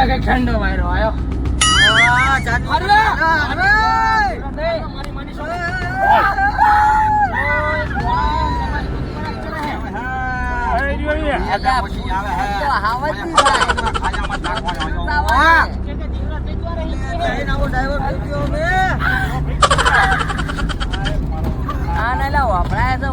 આ કઈ ઠંડો વાયરો જોઈએ. આ નહીં, બનાવે તો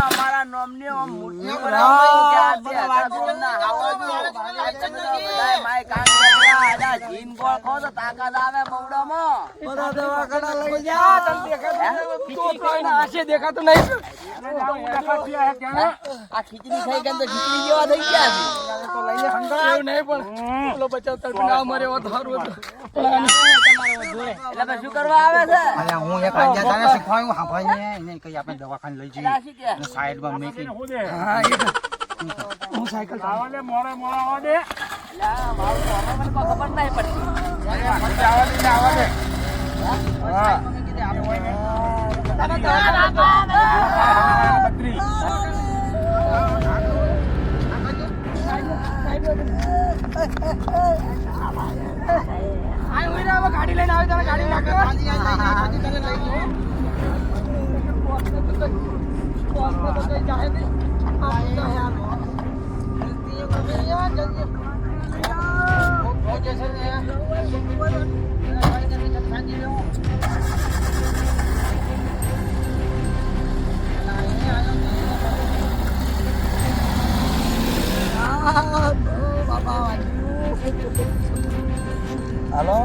અમારા નોમની મૂર્તિ બનાવવાની જીન ગોળ ખો તો તાકાત આવે બવડામાં. બધા દવાખાના લઈ જા. જલ્દી તો કોઈને આંખે દેખાતું નહીં. દેખાતી આ ખીચડી ખાઈ ગયા તો ખીચડી જેવા થઈ ગયા છે. એવું નહીં પણ હમ. બચાવ તડપી ના મરે હોત. સારું એટલે શું કરવા આવે છે? અલ્યા હું એક આજા તને શીખવાયું હાંભળીને એને કઈ આપણે દવાખાને લઈ જઈએ. અને સાઈડમાં મેકી હા હું સાયકલ આવા દે, મોડે મોડે આવા દે. એટલે આ મારું તો નહીં ગાડી લઈને આવે તારે ગાડી નાખે હાલો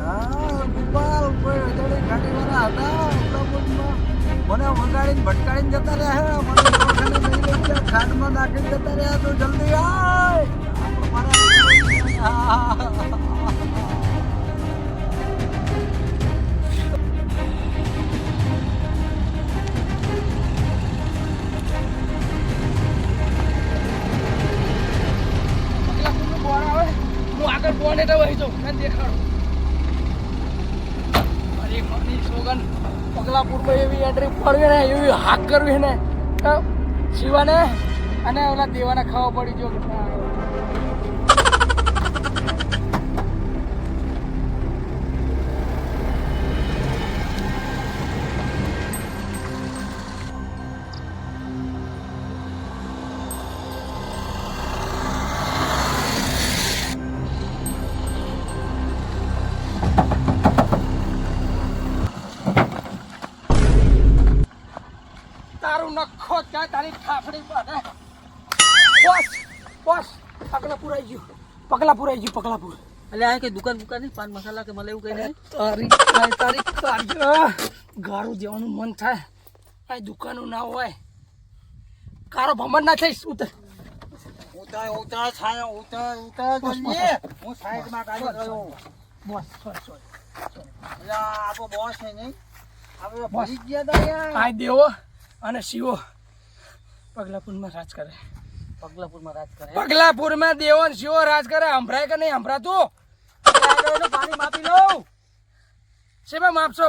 હા ગોપાલ ગાડીવાળા હતા. મને વગાડીને ભટકાડીને જતા રહ્યા મને ખાડમાં નાખીને જતા રહ્યા તો જલ્દી દેખાડું સોગન પગલાપુરમાં એવી એન્ટ્રી ફરવી ને, એવી હાક કરવી ને. શિવાને અને ઓલા દેવાને ખાવા પડી જો ત્યાં તારી થાફડી બાંધે બસ બસ પગલા પુરાઈ ગયું. પગલા પુરાઈ ગયું પગલા પગલાપુર. એટલે આ કઈ દુકાન દુકાન નહીં? પાન મસાલા કે મને એવું કઈ નહીં? તારી તારી તારી તારી ગારું દેવાનું મન થાય. આ દુકાનો ના હોય. કારો ભમર ના થઈશ ઉતર. ઉતાર ઉતાર છાયો ઉતાર ઉતર જલ્દી. હું સાઈડમાં ગાડી ગયો. બસ સોરી સોરી અલ્યા આ તો બોસ છે નહીં. આપણે બોસ. ગયા તા આ દેવો અને શિવો. પગલાપુરમાં રાજ કરે. પગલાપુરમાં રાજ કરે? પગલાપુરમાં દેવો ને શિવો રાજ કરે. હંભરાય કે નહીં હંભરાતું પાણી માપી લઉં. શેમાં માપશો?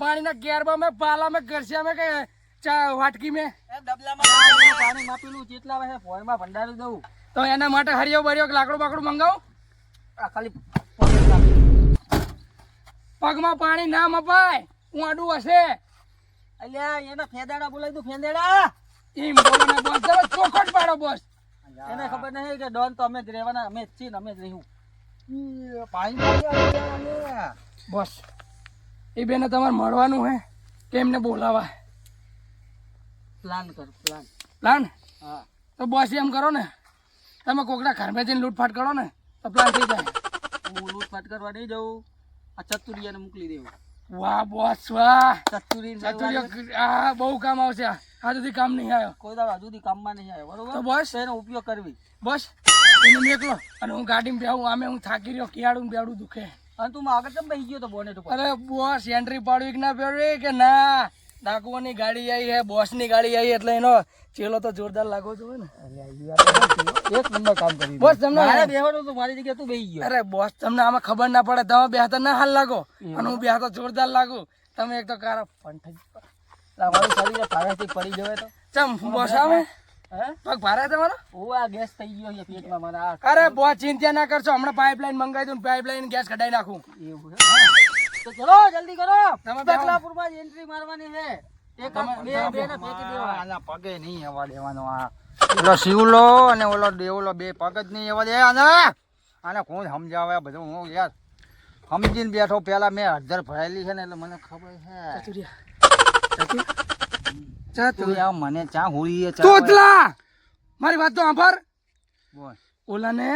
પાણીના કેરમાં મેં પાલા મેં ઘરસ્યા મેં કે ચા વાટકી મેં? ડબલામાં પાણી માપી લઉં જેટલા આવે ફોનમાં ભંડારી દઉં. તો એના માટે હરિયો બરિયો લાકડું બાકડું મંગાવું? આ ખાલી પગમાં પાણી ના મપાય. ઊંડું હશે. અલ્યા એના ફેદાડા બોલાવી દઉં ફેદાડા. એમ બોલો બોસ તમે ચોખટ પાડો બોસ. એને ખબર નહીં કે ડોન તો અમે જ રહેવાના અમે જ છીએ અમે જ રહ્યું. બોસ. એ બેને તમારે મળવાનું હે કે એમને બોલાવા? પ્લાન કર પ્લાન. પ્લાન? હા. તો બોસ એમ કરો ને. તમે કોકના ઘરમાં જઈને લૂંટફાટ કરો ને તો પ્લાન થઈ જાય. હું લૂંટફાટ કરવા નહીં જવું આ ચતુરિયાને મોકલી દેવું. વાહ બોસ વાહ. ચતુરી ચતુરીઓ આ બહુ કામ આવશે આ. આ સુધી કામ નહીં આવ્યો. કોઈ દાડો હજુ કામમાં નહીં આવ્યો બરોબર? તો બસ. એનો ઉપયોગ કરવી. બસ. એને નીકળો અને હું ગાડીમાં બેહું આમે હું થાકી રહ્યો કિયાડું બેડું દુખે. અને તું આગળ કેમ બેસી ગયો તો બોનેટ ઉપર? અરે બોસ એન્ટ્રી પાડવી કે ના પાડવી કે ના? ડાકુઓની ગાડી આવી હે બોસની ગાડી આવી એટલે એનો ચેલો તો જોરદાર લાગો છો ને. એક નંબર કામ કરી બોસ તમને મારે બેહવાનું તો મારી જગ્યાએ તું બેહી ગયો. અરે બોસ તમને આમાં ખબર ના પડે તમે બેહતા ના હાલ લાગો. અને હું બેહતો જોરદાર લાગુ. તમે એક તો કાર ફંઠ મારું શરીર ભારેથી પડી જવે તો. ચમ બોસ આવે પગ ભારે તમારો ઓ આ ગેસ થઈ ગયો છે પેટમાં મારા. અરે બહુ ચિંતા ના કરશો. હમણાં પાઇપલાઇન મંગાવી દઉં પાઇપલાઇન ગેસ કઢાઈ નાખું. એવું તો ચલો જલ્દી કરો. તમે બેહો. બકલાપુરમાં જ એન્ટ્રી મારવાની છે. એક બે બે ને ફેંકી દેવા. આના પગે નહીં આવવા દેવાનો આ. ઓલો શિવલો અને ઓલો દેવલો બે પગ જ નહીં આવવા દે આને આને કોણ સમજાવે બધું? હું યાર સમજીને બેઠો પેલા મેં હજાર ભરાયેલી છે ને એટલે મને ખબર છે. તું યાર મને ચા હોળી તોતલા મારી વાત તો આભાર બોલ. ઓલાને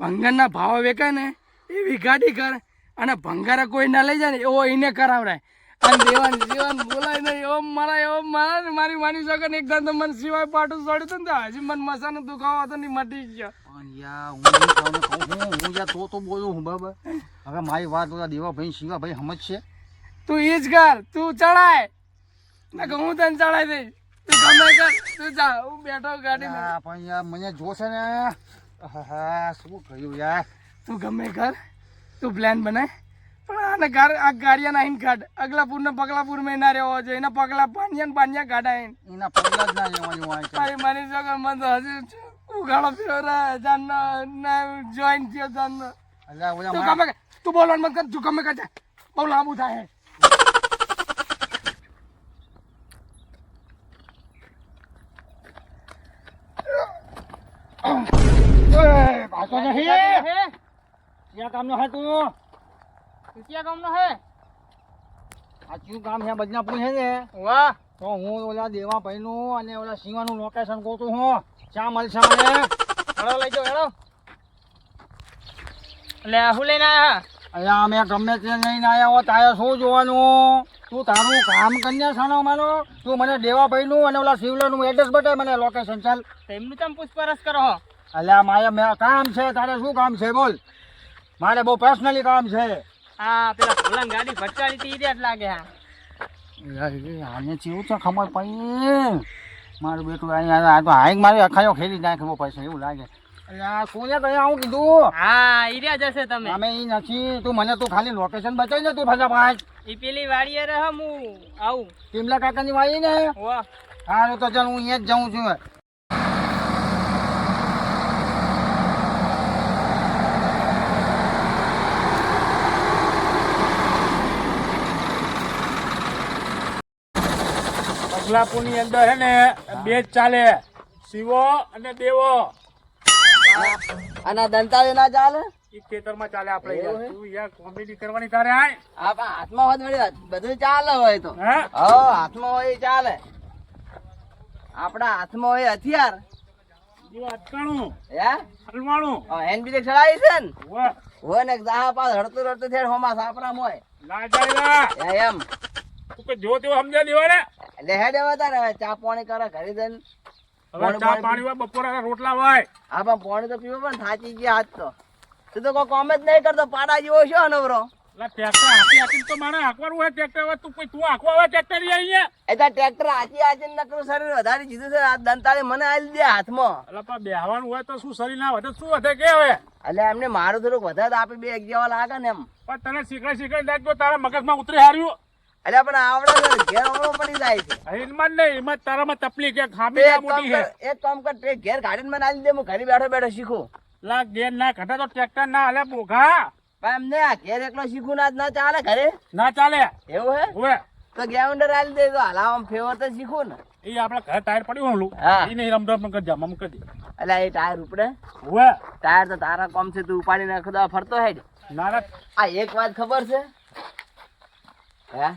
ભંગારના ભાવ વેકાય ને એવી ગાડી કર અને ભંગારા કોઈ ના લઈ જાય ને એવો એને કરાવડાય. અને દેવાન બોલાય એવો મારા એવો મારા મારી માની શકે ને એકદમ તો મને સિવાય પાટું ચડ્યું ને હજી મને મસાનો દુખાવો હતો ને મટી ગયો. હું ને યાર તો તો બોલું હું બરાબર? હવે મારી વાત ઓલા શિવા ભાઈ સમજશે? તું એ જ કર તું ચડાય. ના હું તને ચડાઈ દઈશ. તું ગમે કર તું જા. હું બેઠો પણ યાર મને જોશે ને. હા શું કહ્યું યાર? તું ગમે કર. તું પ્લાન બનાય. પણ આને ગાર આ ગાડિયા નાહીન કાઢ અગલાપુર ને પગલાપુરમાં ના રહેવો જોઈએ. એના પગલા પાન્યા ને પાન્યા કાઢાય એના પગલા જ ના હોય મારી માની તો હજી ઉગાડો ફેરો રે. જાન ના જોઈન થયો અલ્યા ઓલા તું ગમે કર. તું બોલવાનું મત કર. તું ગમે કર. બહુ લાંબુ થાય. પાછો નહીં. ક્યાં કામનો હે? તું? ક્યાં ગામનો હે? આ શું કામ છે બદનાપુર છે ને. વાહ. તો હું ઓલા દેવા દેવાભાઈનું અને ઓલા સિંવાનું લોકેશન ગોતું હું. ચા મળશે મને. હેડો લઈ જાઓ હેડો. એટલે હું લઈને આયા? અહીંયા અમે ગમે તે લઈને આવ્યા હો તારે શું જોવાનું? તું તારું કામ કન્યા સાનો માનો તું મને દેવાભાઈનું અને ઓલા શિવલાનું એડ્રેસ બતાય મને લોકેશન ચાલ. તેમનું તમે પૂછપરછ કરો અલ્યા મારે મેં કામ છે તારે શું કામ છે બોલ. મારે બહુ પર્સનલી કામ છે. હા પેલા ફૂલાન ગાડી ભટકાડી હતી જ લાગે હા આને ચેવું છે ખબર પડી? મારું બેટું અહીંયા આ તો હાઈક મારી અખાયો ખેલી નાખે બહુ પૈસા એવું લાગે. અલ્યા કોને કયા આવું કીધું? હા ઈ રહ્યા જશે તમે. અમે ઈ નથી તું મને તું ખાલી લોકેશન બતાવી ને તું પાંચ ઈ પેલી વાડીએ રહે હું આવું. ટીમલા કાકાની ને? વાહ. હારું તો ચાલ હું અહીંયા જ જાઉં છું. બગલાપુરની અંદર હે ને બે ચાલે. શિવો અને દેવો. અને દંતાળી ના ચાલે? ઈ ખેતરમાં ચાલે આપણે તું યાર કોમેડી કરવાની તારે આય. આ હાથમાં હોય બધું ચાલે હોય તો. હે? હો હાથમાં હોય ચાલે. આપણા હાથમાં હોય હથિયાર. ઈ અટકાણું હે? હલવાણું. હેન્ડ બ્રેક ચડાવી છે ને? હોય ને દાહ પાસ હડતું રડતું થેડ હોમાં ના લા. એમ. જો તેવો સમજા દેવા ને? એટલે એવા તારે હવે ચા પાણી કરે ઘરે જઈને. હવે ચા પાણી હોય બપોરના રોટલા હોય. હા પણ પાણી તો પીવો પણ થાચી ગયા આજ તો. તું તો કોઈ કોમ જ નહીં કરતો પાડા જેવો છો નવરો ટ્રેક્ટર હાથી હાથી તો મારે હાંકવાનું હોય ટ્રેક્ટર હોય તું તું હાંકવા હોય ટ્રેક્ટર અહીંયા? એટલે ટ્રેક્ટર આચી આચી નકરું શરીર વધારે દીધું છે દંતાળી મને આલી દે હાથમાં. એટલે પણ બેહવાનું હોય તો શું શરીર ના વધે શું વધે કે હવે? એટલે એમને મારું થોડુંક વધારે આપે બે એક જેવા લાગે ને એમ. પણ તને શીખડે શીખડે લાગજો તારા મગજમાં ઉતરી હાર્યું. એટલે પણ આવડે છે ઘેર ઓળો પડી જાય છે. એમાં જ નહીં તારામાં તકલીફ છે ખામી ના મોટી છે. એક કામ કર તે ઘેર કાઢીને માં આલી દે હું ઘરે બેઠો બેઠો શીખું. લા ગેર ના ઘટે તો ટ્રેક્ટર ના હાલે બોઘા. પણ એમ ને આ ઘેર એકલો શીખું ના ના ચાલે ઘરે? ના ચાલે. એવું હે? હવે. તો ગ્રાઉન્ડર આલી દે તો ફેવર તો શીખું ને. એ ઘરે ટાયર પડ્યું હોલું હા. એ નહીં રમતો રમતો કરી જામ કરી દે. એટલે એ ટાયર ઉપડે. હવે. ટાયર તો તારા કોમ છે તું ઉપાડી નાખો ફરતો હેડ. ના ના. આ એક વાત ખબર છે? હે?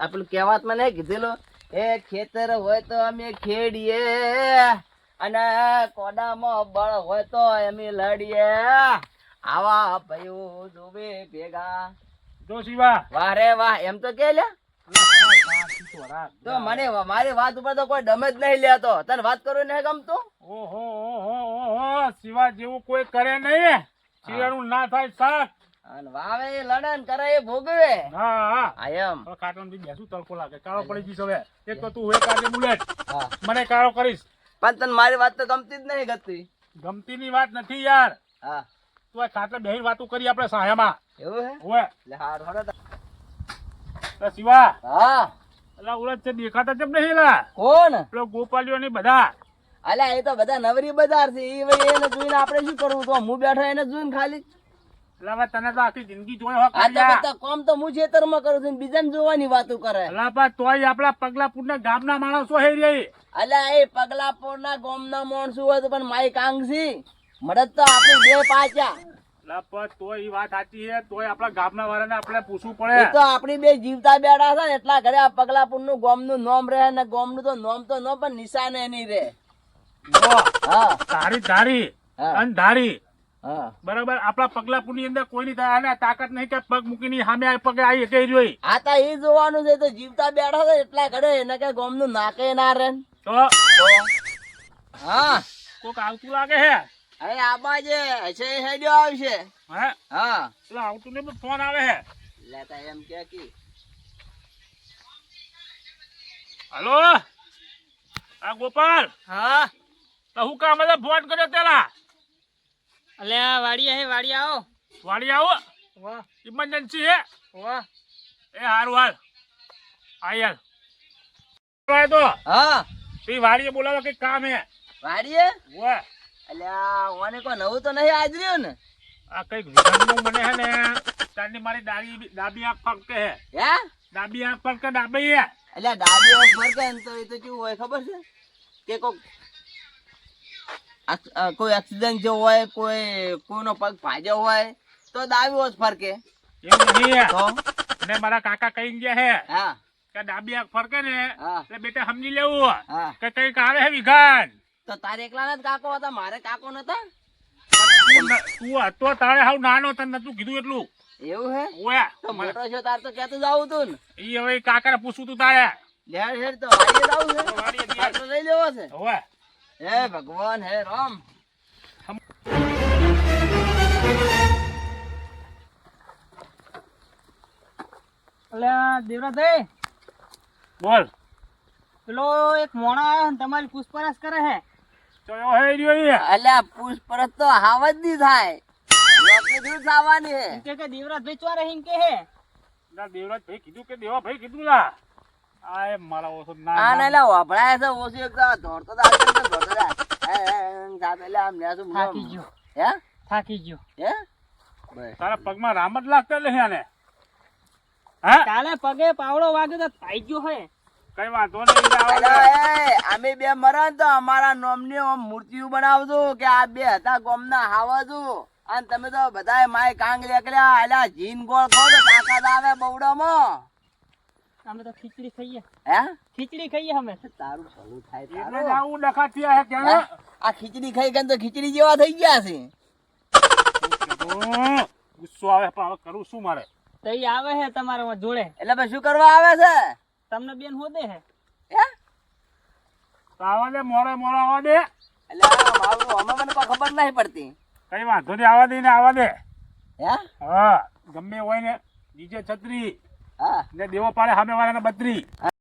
આ પેલું કહેવાત મને કીધેલું એ ખેતર હોય તો અમે ખેડીએ અને કોડામાં બળ હોય તો અમે લડીએ. આવા ભાઈઓ જોવે ભેગા. જો શિવા. વાહ રે વાહ એમ તો કે લ્યા. તો મને મારી વાત ઉપર તો કોઈ ડમે જ નહીં લેતો. તને વાત કરું નહીં ગમતું? ઓહો ઓહો ઓહો શિવા જેવું કોઈ કરે નહીં. શિવાનું ના થાય શાક. અને વાવે એ લડે ને કરે એ ભોગવે. હા હા. આ એમ. હવે બી બેસું તડકો લાગે? કાળો પડી જઈશ હવે. એક તો તું હોય કાઢે બુલેટ. હા. મને કાળો કરીશ. પણ તને મારી વાત તો ગમતી જ નહીં ગતી. ગમતી ની વાત નથી યાર. હા. તું આ ખાટલે બેહીને વાતો કરી આપણે સાયામાં. એવું હે? હાર શિવા. હા. એટલે ઉલટ છે દેખાતા કેમ નહીં લા કોણ? પેલો ગોપાલીઓ ને બધા. અલ્યા એ તો બધા નવરી બજાર છે. એ એને જોઈને આપણે શું કરવું? તો હું બેઠો એને જોઈને ખાલી એટલે તને તો આખી જિંદગી જોઈ હો આ કોમ તો હું ખેતરમાં કરું છું ને બીજાને જોવાની વાતો કરે. અલા તોય આપણા પગલાપુર ના ગામના માણસો હે રે. અલ્યા એ પગલાપોર ના ગામના માણસો હોય તો પણ માઈ કાંગસી મળત તો આપણે બે પાછા. અલા તોય વાત સાચી છે. તોય આપણા ગામના વાળાને આપણે પૂછવું પડે. તો આપણી બે જીવતા બેડા છે એટલા ઘરે આ પગલાપુરનું ગામનું નામ રહે ને ગામનું તો નામ તો ન પણ નિશાન એની રે જો, હા ધારી ધારી અને ધારી હા બરાબર? આપણા પગલાપુરની અંદર કોઈની તાકાત નહીં કે પગ મૂકીને સામે આ પગે આવી કે જોઈ. આ તો એ જોવાનું છે તો જીવતા બેઠા છે એટલા ઘરે એને કે ગોમનું નાકે ના રે તો? હા. કોક આવતું લાગે હે? અરે આબા જે હશે હે જો આવશે. હે? હા. એટલે આવતું ને ફોન આવે હે? લેતા એમ કે કી. હલો? આ ગોપાલ? હા? તો હું કામ ફોન કર્યો પેલા? અલ્યા વાડી હે વાડી આવો. વાડી આવો? વાહ. ઇમરજન્સી હે? વાહ. એ હારું હાલ. આયલ તો. હા. તી વાડીએ બોલાવો કઈ કામ હે? વાડીએ? વાહ. અલ્યા ઓને કોઈ નવું તો નહીં રહ્યો ને? આ કંઈક વિધાનનું મને હે ને તારની મારી ડાબી ડાબી આંખ ફરકે હે. હે? ડાબી આંખ ફરકે ડાબી હે. અલ્યા ડાબી આંખ ફરકે તો એ તો કેવું હોય ખબર છે? કે કોક કોઈ એક્સિડન્ટ જો હોય કોઈ કોઈનો પગ ભાજ્યો હોય તો દાવ્યો જ ફરકે. ને મારા કાકા કઈ ગયા હે હા. કે ડાબી આંખ ફરકે ને એટલે બેટા સમજી લેવું. કે કઈ આવે હે વિઘાન. તો તારે એકલા જ કાકો હતા મારે કાકો નતા તું હતો તારે હાવ નાનો તને નતું કીધું એટલું. એવું હે? ઓયા તો મોટો છો તાર તો કેતું જાવું તું ને? ઈ હવે કાકાને પૂછું તું તારે. લેર હેર તો વાડીએ જાવું છે. વાડીએ. લઈ લેવો છે. ઓએ હે ભગવાન હે રામ. અલ્યા દેવરાજભાઈ બોલ. પેલો એક મોણા આવ્યો ને તમારી પૂછપરછ કરે હે? ચલો હે રહ્યો અલ્યા પૂછપરછ તો હાવ જ નહીં થાય. લોકની દૂધ લાવવાની હે. કે કે દેવરાજભાઈ ચોરે હિંકે હે? ના દેવરાજ ભાઈ કીધું કે દેવા ભાઈ કીધું લા આ મારા ઓછો ના આ ના. લા વભળાય છે ઓછું એક દોડતો તો આવતો દોડતો હે, હે, હે, સાથે એટલે આમ થાકી ગયો. હે? થાકી ગયો. હે? તારા પગમાં રામ જ લાગતા લે આને? હા? કાલે પગે પાવડો વાગ્યો તો થાઈ ગયો હે. કઈ વાંધો નહીં ઈ આવો. અલા, ને. એ, અમે બે મરા તો અમારા નોમની ની મૂર્તિઓ બનાવજો કે આ બે હતા ગોમના હાવજો. અને તમે તો બધાય માય કાંગ લેકલ્યા એટલે જીન ગોળ ખો તો તાકાત આવે બવડામાં. અમે તો ખીચડી ખાઈએ. હે? ખીચડી ખાઈએ અમે. તારું ભલું થાય એટલે આવું ડખાતી હે હે? આ ખીચડી ખાઈ ગઈ તો ખીચડી જેવા થઈ ગયા છે. ગુસ્સો આવે પણ હવે કરું શું મારે? તો ઈ આવે હે તમારા જોડે. એટલે ભાઈ શું કરવા આવે છે? તમને બેન હોદે હે. હે? તો આવા દે મોરે મોરા આવવા દે. એટલે મારું અમે મને કોઈ ખબર નહીં પડતી. કઈ વાંધો નહીં આવા દે ને આવવા દે. હે? હા ગમે હોય ને નીચે છત્રી. ને દેવો પાડે સામે વાળાને બત્રી.